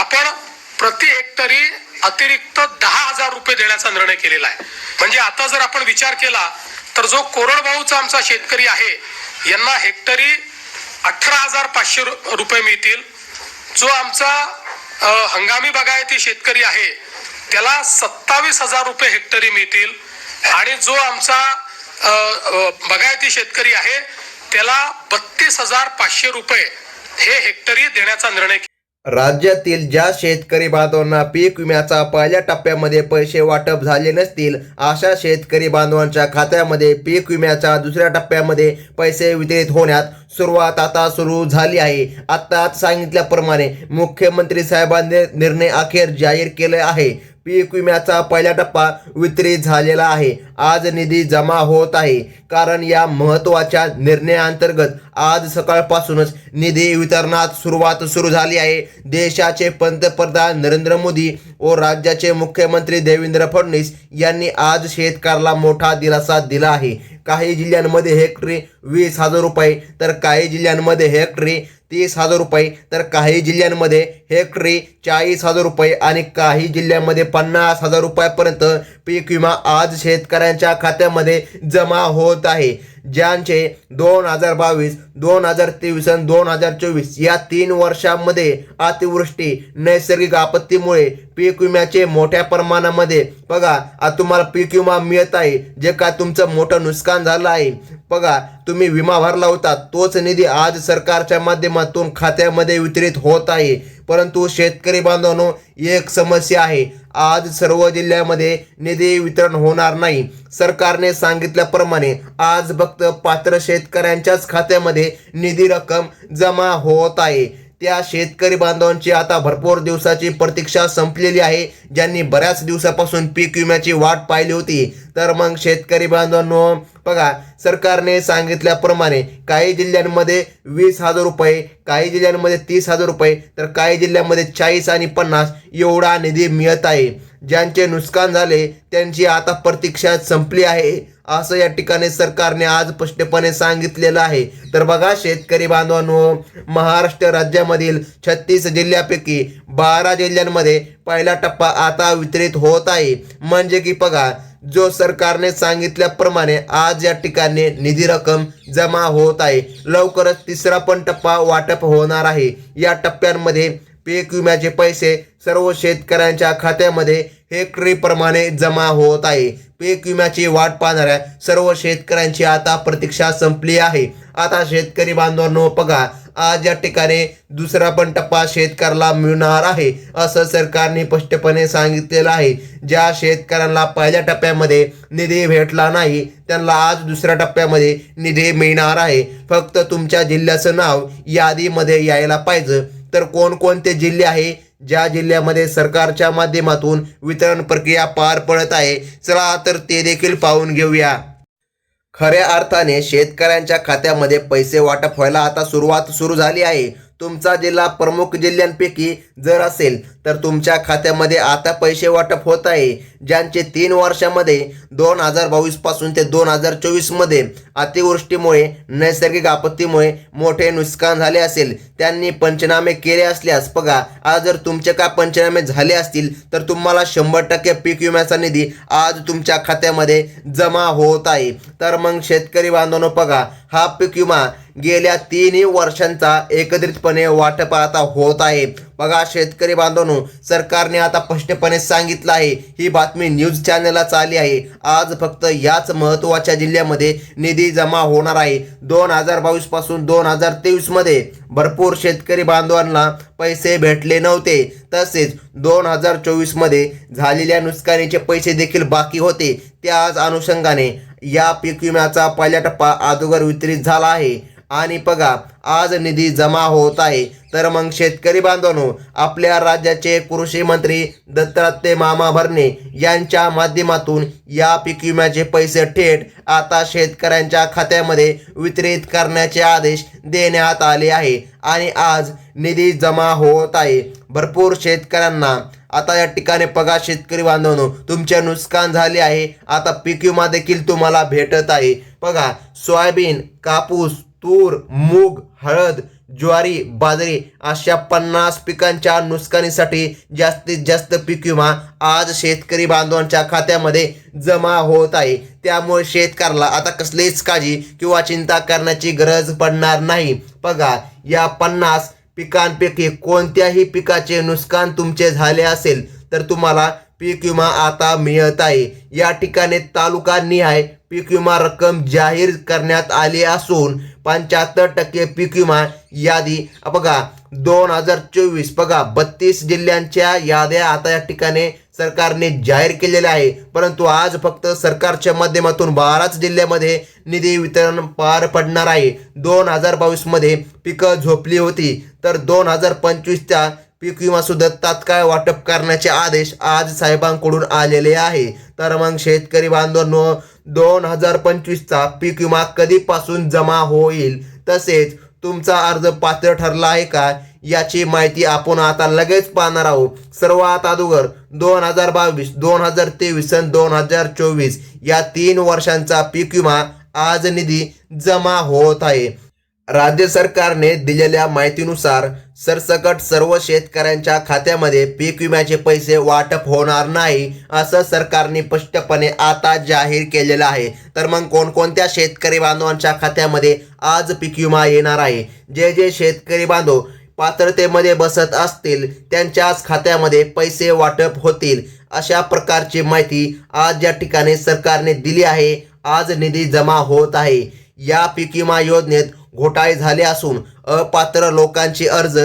आपण प्रति हेक्टरी अतिरिक्त दहा हजार रुपये देण्याचा निर्णय केलेला आहे. म्हणजे आता जर आपण विचार केला तर जो कोरडवाहूचा आमचा शेतकरी आहे यांना हेक्टरी अठरा हजार पाचशे रुपये मिळतील. जो आमचा हंगामी बागायती शेतकरी आहे त्याला सत्तावीस हजार रुपये हेक्टरी मिळतील. आणि जो आमचा बागायती शेतकरी आहे त्याला बत्तीस हजार पाचशे रुपये हे हेक्टरी देण्याचा निर्णय राज्यातील ज्या शेतकरी बांधवांना पीक विम्याचा पहिल्या टप्प्यामध्ये पैसे वाटप झाले नसतील अशा शेतकरी बांधवांच्या खात्यामध्ये पीक विम्याच्या दुसऱ्या टप्प्यामध्ये पैसे वितरित होण्यात सुरुवात आता सुरू झाली आहे. आत्ताच सांगितल्याप्रमाणे मुख्यमंत्री साहेबांनी निर्णय अखेर जाहीर केले आहे. पीक विम्याचा पहिला टप्पा वितरित झालेला आहे. आज निधी जमा होत आहे. कारण या महत्त्वाच्या निर्णयाअंतर्गत आज सकाळपासूनच निधी वितरणात सुरुवात सुरू झाली आहे. देशाचे पंतप्रधान नरेंद्र मोदी व राज्याचे मुख्यमंत्री देवेंद्र फडणवीस यांनी आज शेतकऱ्याला मोठा दिलासा दिला आहे. काही जिल्ह्यांमध्ये हेक्टरी वीस हजार रुपये तर काही जिल्ह्यांमध्ये हेक्टरी तीस हजार रुपये. तर काही जिल्ह्यांमध्ये हेक्टरी चाळीस हजार रुपये आणि काही जिल्ह्यांमध्ये पन्नास हजार रुपयापर्यंत पीक विमा आज शेतकऱ्यांच्या खात्यामध्ये जमा होत आहे. ज्यांचे दोन हजार बावीस दोन हजार तेवीस आणि दोन हजार चोवीस या तीन वर्षांमध्ये अतिवृष्टी नैसर्गिक आपत्तीमुळे पीक विम्याचे मोठ्या प्रमाणामध्ये. बघा आता तुम्हाला पीक विमा मिळत आहे जे काय तुमचं मोठं नुकसान झालं आहे. बघा तुम्ही विमा भरला होता तोच निधी आज सरकारच्या माध्यमातून खात्यामध्ये वितरित होत आहे. परंतु शेतकरी बांधवांनो एक समस्या आहे. आज सर्व जिल्ह्यामध्ये निधी वितरण होणार नाही. सरकारने सांगितल्याप्रमाणे आज फक्त पात्र शेतकऱ्यांच्याच खात्यामध्ये निधी रक्कम जमा होत आहे. त्या शेतकरी बांधवांची आता भरपूर दिवसाची प्रतीक्षा संपलेली आहे. ज्यांनी बऱ्याच दिवसापासून पीक विम्याची वाट पाहिली होती. तर मग शेतकरी बांधवांनो बघा सरकारने सांगितल्याप्रमाणे काही जिल्ह्यांमध्ये वीस हजार रुपये काही जिल्ह्यांमध्ये तीस हजार रुपये तर काही जिल्ह्यांमध्ये चाळीस आणि पन्नास एवढा निधी मिळत आहे. ज्यांचे नुकसान झाले त्यांची आता प्रतीक्षा संपली आहे. असं या ठिकाणी सरकारने आज स्पष्टपणे सांगितलेलं आहे. तर बघा शेतकरी बांधवांनो महाराष्ट्र राज्यामधील छत्तीस जिल्ह्यापैकी बारा जिल्ह्यांमध्ये पहिला टप्पा आता वितरित होत आहे. म्हणजे की बघा जो सरकारने सांगितल्याप्रमाणे आज या ठिकाणी निधी रक्कम जमा होत आहे. लवकरच तिसरा पण टप्पा वाटप होणार आहे. या टप्प्यांमध्ये पीक विम्याचे पैसे सर्व शेतकऱ्यांच्या खात्यामध्ये हेक्टरीप्रमाणे जमा होत आहे. पीक विम्याची वाट पाहणाऱ्या सर्व शेतकऱ्यांची आता प्रतीक्षा संपली आहे. आता शेतकरी बांधवांनो बघा आज या ठिकाणी दुसरा पण टप्पा शेतकऱ्याला मिळणार आहे असं सरकारने स्पष्टपणे सांगितलेलं आहे. ज्या शेतकऱ्यांना पहिल्या टप्प्यामध्ये निधी भेटला नाही त्यांना आज दुसऱ्या टप्प्यामध्ये निधी मिळणार आहे. फक्त तुमच्या जिल्ह्याचं नाव यादीमध्ये यायला पाहिजे. तर कोणकोणते जिल्हे आहे? ज्या जिल्ह्यामध्ये सरकारच्या माध्यमातून वितरण प्रक्रिया पार पडत आहे चला तर ते देखील पाहून घेऊया. खऱ्या अर्थाने शेतकऱ्यांच्या खात्यामध्ये पैसे वाटप व्हायला आता सुरुवात सुरू झाली आहे. तुमचा जिल्हा प्रमुख जिल्ह्यांपैकी जर असेल तर तुमच्या खात्यामध्ये आता पैसे वाटप होत आहे ज्यांचे तीन वर्षामध्ये दोन हजार बावीसपासून ते दोन हजार चोवीसमध्ये अतिवृष्टीमुळे नैसर्गिक आपत्तीमुळे मोठे नुकसान झाले असेल त्यांनी पंचनामे केले असल्यास बघा आज जर तुमचे काय पंचनामे झाले असतील तर तुम्हाला शंभर टक्के पीक विम्याचा निधी आज तुमच्या खात्यामध्ये जमा होत आहे. तर मग शेतकरी बांधवांनो बघा हा पीक विमा गेल्या तिन्ही वर्षांचा एकत्रितपणे वाटप आता होत आहे. बघा शेतकरी बांधवांनो सरकारने आता स्पष्टपणे सांगितलं आहे. ही बातमी न्यूज चॅनलला आली आहे. आज फक्त याच महत्त्वाच्या जिल्ह्यामध्ये निधी जमा होणार आहे. दोन हजार बावीसपासून दोन हजार तेवीसमध्ये भरपूर शेतकरी बांधवांना पैसे भेटले नव्हते. तसेच दोन हजार चोवीसमध्ये झालेल्या नुकसानीचे पैसे देखील बाकी होते. त्याच अनुषंगाने या पीक विम्याचा पहिला टप्पा अगोदर वितरित झाला आहे. आणि बघा आज निधी जमा होत आहे. तर मग शेतकरी बांधवांनो आपल्या राज्याचे कृषी मंत्री दत्तात्रय मामा भरणे यांच्या माध्यमातून या पीक विम्याचे पैसे थेट आता शेतकऱ्यांच्या खात्यामध्ये वितरित करण्याचे आदेश देण्यात आले आहे. आणि आज निधी जमा होत आहे. भरपूर शेतकऱ्यांना आता या ठिकाणी बघा शेतकरी बांधवांनो तुमचे नुकसान झाले आहे. आता पीक विमा देखील तुम्हाला भेटत आहे. बघा सोयाबीन कापूस तूर मूग हळद ज्वारी बाजरी अशा पन्नास पिकांच्या नुकसानीसाठी जास्तीत जास्त पीक विमा आज शेतकरी बांधवांच्या खात्यामध्ये जमा होत आहे. त्यामुळे शेतकऱ्याला आता कसलीच काळजी किंवा चिंता करण्याची गरज पडणार नाही. बघा या पन्नास पिकांपैकी कोणत्याही पिकाचे नुकसान तुमचे झाले असेल तर तुम्हाला पीक विमा आता मिळत आहे. या ठिकाणी तालुका निहाय पीक विमा रक्कम जाहीर करण्यात आली असून पंच्याहत्तर टक्के पीक विमा यादी बघा दोन हजार चोवीस बघा बत्तीस जिल्ह्यांच्या याद्या आता या ठिकाणी सरकारने जाहीर केलेल्या आहे परंतु आज फक्त सरकारच्या माध्यमातून बाराच जिल्ह्यामध्ये निधी वितरण पार पडणार आहे. दोन हजार बावीसमध्ये पिकं झोपली होती. तर दोन हजार पंचवीसच्या पीक विमा सुद्धा तात्काळ वाटप करण्याचे आदेश आज साहेबांकडून आलेले आहे. तर मग शेतकरी बांधवांनो दोन हजार पंचवीसचा पीक विमा कधीपासून जमा होईल? तसेच तुमचा अर्ज पात्र ठरला आहे का? याची माहिती आपण आता लगेच पाहणार आहोत. सर्वात अगोदर दोन हजार बावीस दोन हजार तेवीस आणि दोन हजार चोवीस या तीन वर्षांचा पीक विमा आज निधी जमा होत आहे. राज्य सरकारने दिलेल्या माहितीनुसार सरसकट सर्व शेतकऱ्यांच्या खात्यामध्ये पीक विम्याचे पैसे वाटप होणार नाही असं सरकारने स्पष्टपणे आता जाहीर केलेलं आहे. तर मग कोणकोणत्या शेतकरी बांधवांच्या खात्यामध्ये आज पीक विमा येणार आहे? जे जे शेतकरी बांधव पात्रतेमध्ये बसत असतील त्यांच्याच खात्यामध्ये पैसे वाटप होतील अशा प्रकारची माहिती आज या ठिकाणी सरकारने दिली आहे आज निधी जमा होत आहे. या पीक विमा योजनेत घोटाळे झाले असून अपात्र लोकांचे अर्ज.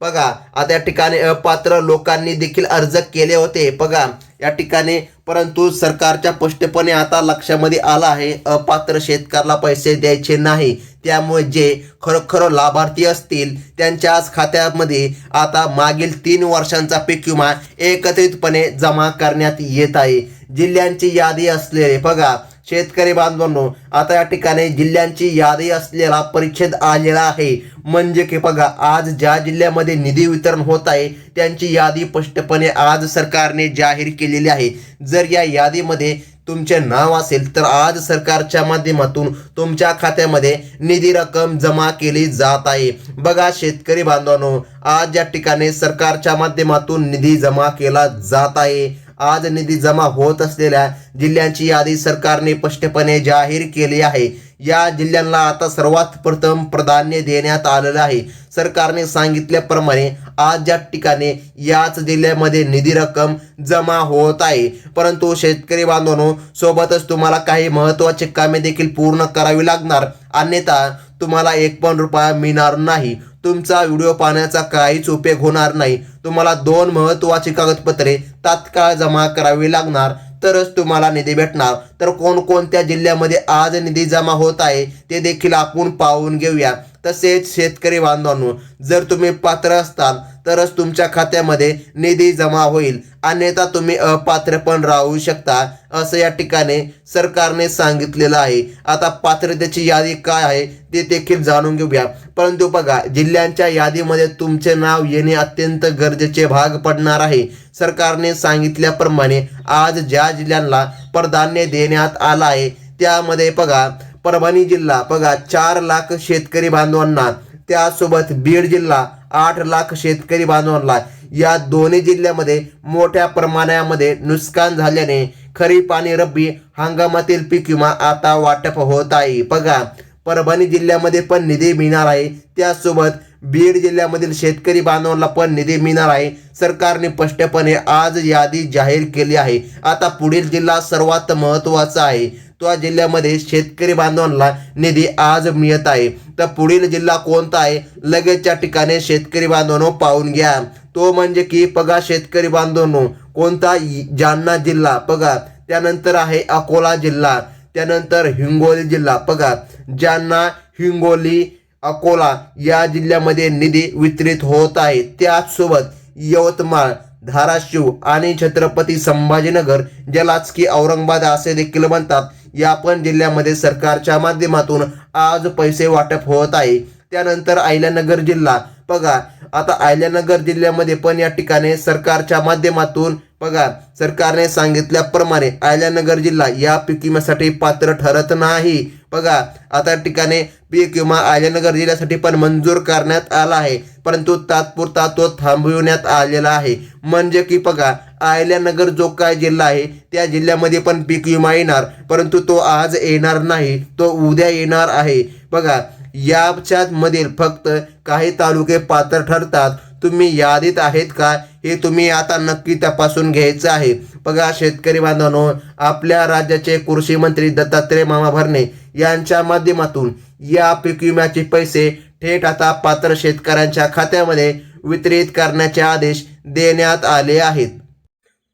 बघा आता या ठिकाणी अपात्र लोकांनी देखील अर्ज केले होते. बघा या ठिकाणी परंतु सरकारच्या स्पष्टपणे आता लक्षामध्ये आलं आहे अपात्र शेतकऱ्याला पैसे द्यायचे नाही. त्यामुळे जे खरोखर लाभार्थी असतील त्यांच्याच खात्यामध्ये आता मागील तीन वर्षांचा पीक विमा एकत्रितपणे जमा करण्यात येत आहे. जिल्ह्यांची यादी असलेले बघा शेतकरी बांधवांनो आता या ठिकाणी जिल्ह्यांची यादी असलेला परिच्छेद आलेला आहे. म्हणजे की बघा आज ज्या जिल्ह्यामध्ये निधी वितरण होत आहे त्यांची यादी स्पष्टपणे आज सरकारने जाहीर केलेली आहे. जर या यादीमध्ये तुमचे नाव असेल तर आज सरकारच्या माध्यमातून तुमच्या खात्यामध्ये निधी रक्कम जमा केली जात आहे. बघा शेतकरी बांधवांनो आज या ठिकाणी सरकारच्या माध्यमातून निधी जमा केला जात आहे आज निधी जमा होत असलेल्या जिल्ह्यांची यादी सरकारने स्पष्टपणे जाहीर केली आहे. या जिल्ह्यांना आता सर्वात प्रथम प्राधान्य देण्यात आलेलं आहे. सरकारने सांगितल्याप्रमाणे आज ज्या ठिकाणी याच जिल्ह्यामध्ये निधी रक्कम जमा होत आहे परंतु शेतकरी बांधवांनो सोबतच तुम्हाला काही महत्त्वाची कामे देखील पूर्ण करावी लागणार. अन्यथा तुम्हाला एक पण रुपया मिळणार नाही. तुमचा व्हिडिओ पाहण्याचा काहीच उपयोग होणार नाही. तुम्हाला दोन महत्त्वाची कागदपत्रे तात्काळ जमा करावी लागणार तरच तुम्हाला निधी भेटणार. तर कोणकोणत्या जिल्ह्यामध्ये आज निधी जमा होत आहे ते देखील आपण पाहून घेऊया. तसेच शेतकरी बांधवांनो जर तुम्ही पात्र असताल तरच तुमच्या खात्यामध्ये निधी जमा होईल अन्यथा तुम्ही अपात्र पण राहू शकता असं या ठिकाणी सरकारने सांगितलेलं आहे. आता पात्रतेची यादी काय आहे ते देखील जाणून घेऊया. परंतु बघा जिल्ह्यांच्या यादीमध्ये तुमचे नाव येणे अत्यंत गरजेचे भाग पडणार आहे. सरकारने सांगितल्याप्रमाणे आज ज्या जिल्ह्यांना प्राधान्य देण्यात आलं आहे त्यामध्ये बघा परभणी जिल्हा. बघा चार लाख शेतकरी बांधवांना त्यासोबत बीड जिल्हा आठ लाख शेतकरी बांधवांना. या दोन्ही जिल्ह्यामध्ये मोठ्या प्रमाणामध्ये नुकसान झाल्याने खरीप आणि रब्बी हंगामातील पीक विमा आता वाटप होत आहे. बघा परभणी जिल्ह्यामध्ये पण निधी मिळणार आहे. त्यासोबत बीड जिल्ह्यामधील शेतकरी बांधवांना पण निधी मिळणार आहे. सरकारने स्पष्टपणे आज यादी जाहीर केली आहे. आता पुढील जिल्हा सर्वात महत्त्वाचा आहे. त्या जिल्ह्यामध्ये शेतकरी बांधवांना निधी आज मिळत आहे. तर पुढील जिल्हा कोणता आहे? लगेचच्या ठिकाणी शेतकरी बांधवांनो पाहून घ्या. तो म्हणजे की बघा शेतकरी बांधवांनो कोणता जालना जिल्हा? बघा. त्यानंतर आहे अकोला जिल्हा. त्यानंतर हिंगोली जिल्हा. बघा. जालना हिंगोली अकोला या जिल्ह्यामध्ये निधी वितरित होत आहे. त्याचसोबत यवतमाळ धाराशिव आणि छत्रपती संभाजीनगर ज्यालाच की औरंगाबाद असे देखील म्हणतात. या पण जिल्ह्यामध्ये सरकारच्या माध्यमातून आज पैसे वाटप होत आहे. त्यानंतर अहिल्यानगर जिल्हा बघा आता आयल्यानगर जिल्ह्यामध्ये पण या ठिकाणी सरकारच्या माध्यमातून बघा सरकारने सांगितल्याप्रमाणे अहिल्यानगर जिल्हा या पीक विम्यासाठी पात्र ठरत नाही. बघा आता ठिकाणी पीक विमा अहिल्यानगर जिल्ह्यासाठी पण मंजूर करण्यात आला आहे. परंतु तात्पुरता तो थांबविण्यात आलेला आहे. म्हणजे की बघा आयल्यानगर जो काय जिल्हा आहे त्या जिल्ह्यामध्ये पण पीक विमा येणार. परंतु तो आज येणार नाही तो उद्या येणार आहे. बघा याच्यात मधील फक्त काही तालुके पात्र ठरतात. तुम्ही यादीत आहेत का? हे तुम्ही आता नक्की तपासून घ्यायचं आहे. बघा शेतकरी बांधवांनो आपल्या राज्याचे कृषी मंत्री दत्तात्रय मामा भरणे यांच्या माध्यमातून या पीक विम्याचे पैसे थेट आता पात्र शेतकऱ्यांच्या खात्यामध्ये वितरित करण्याचे आदेश देण्यात आले आहेत.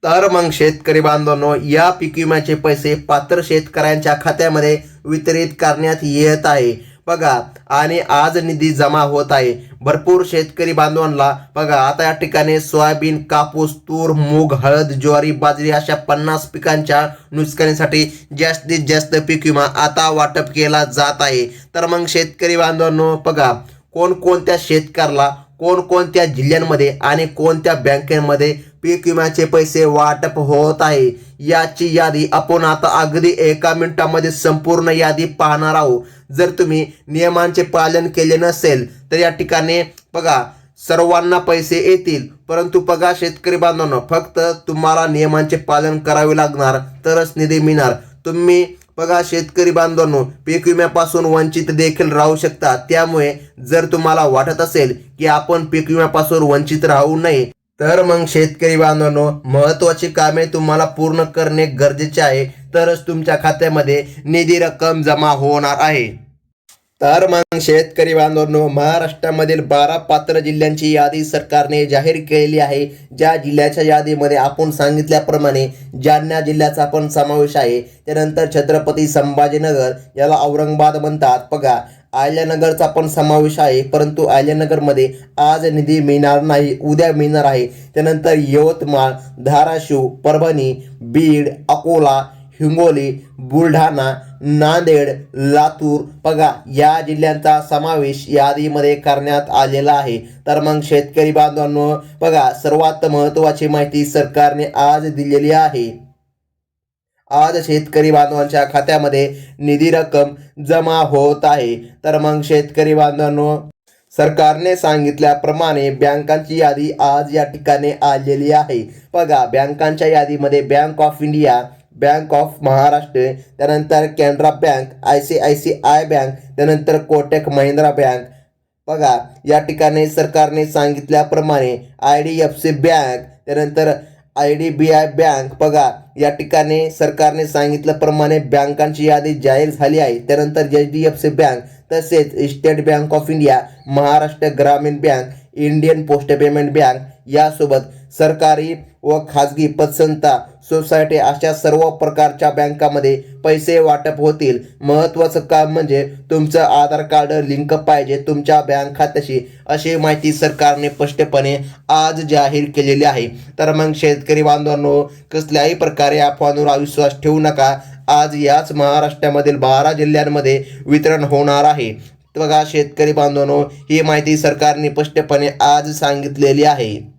तर मग शेतकरी बांधवांनो या पीक विम्याचे पैसे पात्र शेतकऱ्यांच्या खात्यामध्ये वितरित करण्यात येत आहे. बघा आणि आज निधी जमा होत आहे. भरपूर शेतकरी बांधवांना बघा आता या ठिकाणी सोयाबीन कापूस तूर मूग हळद ज्वारी बाजरी अशा पन्नास पिकांच्या नुकसानीसाठी जास्तीत जास्त पीक विमा आता वाटप केला जात आहे. तर मग शेतकरी बांधवांनो बघा कोणकोणत्या शेतकऱ्याला कोणकोणत्या जिल्ह्यांमध्ये आणि कोणत्या बँकेमध्ये पीक विम्याचे पैसे वाटप होत आहे याची यादी आपण आता अगदी एका मिनिटामध्ये संपूर्ण यादी पाहणार आहोत. जर तुम्ही नियमांचे पालन केले नसेल तर या ठिकाणी बघा सर्वांना पैसे येतील. परंतु बघा शेतकरी बांधवांना फक्त तुम्हाला नियमांचे पालन करावे लागणार तरच निधी मिळणार. तुम्ही बघा शेतकरी बांधवांनो पीक विम्यापासून वंचित देखील राहू शकता. त्यामुळे जर तुम्हाला वाटत असेल की आपण पीक विम्यापासून वंचित राहू नये तर मग शेतकरी बांधवांनो महत्वाची कामे तुम्हाला पूर्ण करणे गरजेचे आहे. तरच तुमच्या खात्यामध्ये निधी रक्कम जमा होणार आहे. तर मग शेतकरी बांधवांनो महाराष्ट्रामधील बारा पात्र जिल्ह्यांची यादी सरकारने जाहीर केलेली आहे. ज्या जिल्ह्याच्या यादीमध्ये आपण सांगितल्याप्रमाणे जालना जिल्ह्याचा पण समावेश आहे. त्यानंतर छत्रपती संभाजीनगर याला औरंगाबाद म्हणतात. बघा आल्यानगरचा पण समावेश आहे परंतु आल्यानगरमध्ये आज निधी मिळणार नाही उद्या मिळणार आहे. त्यानंतर यवतमाळ धाराशिव परभणी बीड अकोला हिंगोली बुलढाणा नांदेड लातूर बघा या जिल्ह्यांचा समावेश यादीमध्ये करण्यात आलेला आहे. तर मग शेतकरी बांधवांनो बघा सर्वात महत्त्वाची माहिती सरकारने आज दिलेली आहे. आज शेतकरी बांधवांच्या खात्यामध्ये निधी रक्कम जमा होत आहे. तर मग शेतकरी बांधवांनो सरकारने सांगितल्याप्रमाणे बँकांची यादी आज या ठिकाणी आलेली आहे. बघा बँकांच्या यादीमध्ये bank of India bank of Maharashtra त्यानंतर Canara bank I C I C I bank त्यानंतर कोटक महिंद्रा बँक. बघा या ठिकाणी सरकारने सांगितल्याप्रमाणे I D F C bank त्यानंतर I D B I bank बघा या ठिकाणी सरकारने सांगितल्याप्रमाणे बँकांची यादी जाहीर झाली आहे. त्यानंतर H D F C bank तसेच state bank of India Maharashtra Gramin bank Indian post payment bank यासोबत सरकारी व खाजगी पतसंस्था सोसायटी अशा सर्व प्रकारच्या बँकामध्ये पैसे वाटप होतील. महत्त्वाचं काम म्हणजे तुमचं आधार कार्ड लिंक पाहिजे. तुमच्या बँक खात्याशी अशी माहिती सरकारने स्पष्टपणे आज जाहीर केलेली आहे. तर मग शेतकरी बांधवांनो कसल्याही प्रकारे अफवांवर अविश्वास ठेवू नका. आज याच महाराष्ट्रामधील बारा जिल्ह्यांमध्ये वितरण होणार आहे. बघा शेतकरी बांधवांनो ही माहिती सरकारने स्पष्टपणे आज सांगितलेली आहे.